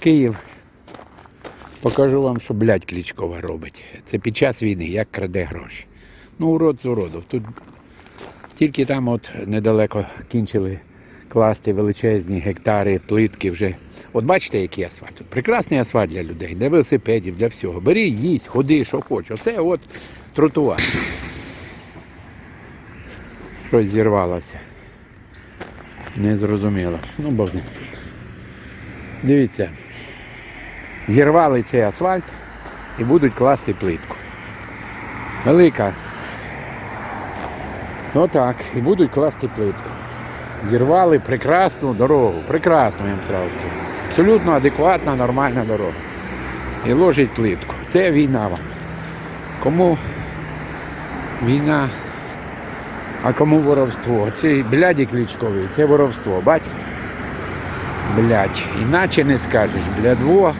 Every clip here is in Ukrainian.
Київ. Покажу вам, що блядь, Клічкова робить. Це під час війни, як краде гроші. Ну, урод з уродов. Тут тільки там от недалеко кінчили класти величезні гектари, плитки вже. От бачите, який асфальт? Тут прекрасний асфальт для людей, для велосипедів, для всього. Бери, їсть, ходи, що хочеш. Оце от тротуар. Щось зірвалося. Не зрозуміло. Ну, ним. Дивіться. Зірвали цей асфальт і будуть класти плитку. Велика. Отак. І будуть класти плитку. Зірвали прекрасну дорогу. Прекрасну, я вам сразу скажу. Абсолютно адекватна, нормальна дорога. І ложить плитку. Це війна вам. Кому війна, а кому воровство? Це бляді клічковий, це воровство, бачите? Блядь, іначе не скажеш, блядво.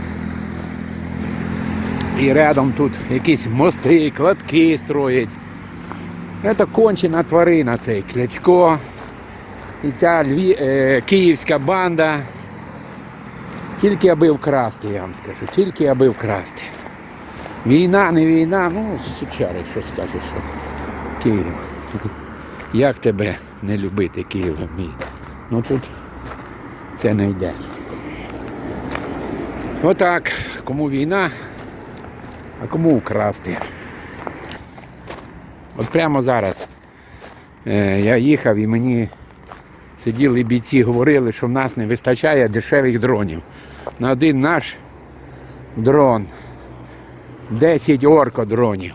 І рядом тут якісь мости, кладки строять. Це кончена тварина цей Клячко. І ця Льві... е, київська банда. Тільки аби вкрасти, я вам скажу, тільки аби вкрасти. Війна, не війна, ну, сучари, що скажеш, що Київ. Як тебе не любити, Києва мій? Ну тут це не йде. Отак, кому війна, а кому вкрасти. От прямо зараз е, я їхав і мені сиділи бійці, говорили, що в нас не вистачає дешевих дронів. На один наш дрон 10 оркодронів.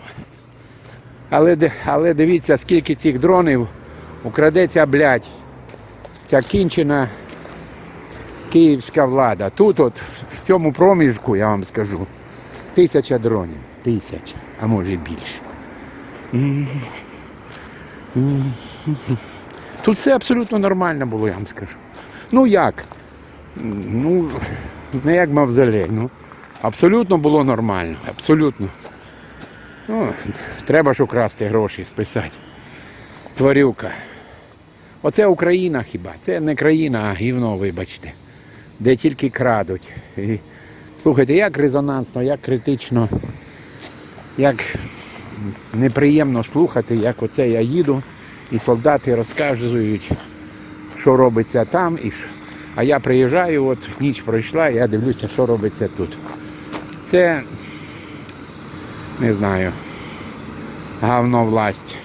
Але, але дивіться, скільки цих дронів украдеться, блядь, ця кінчена київська влада. Тут от, в цьому проміжку, я вам скажу, тисяча дронів. Тисяча, а може більше. Тут все абсолютно нормально було, я вам скажу. Ну як? Ну, не як мавзолей, ну. Абсолютно було нормально. Абсолютно. Ну, треба ж украсти гроші, списати. Тварюка. Оце Україна хіба. Це не країна, а гівно, вибачте. Де тільки крадуть. Слухайте, як резонансно, як критично, як неприємно слухати, як оце я їду, і солдати розказують, що робиться там, і що. А я приїжджаю, от ніч пройшла, я дивлюся, що робиться тут. Це не знаю. Гавно власть.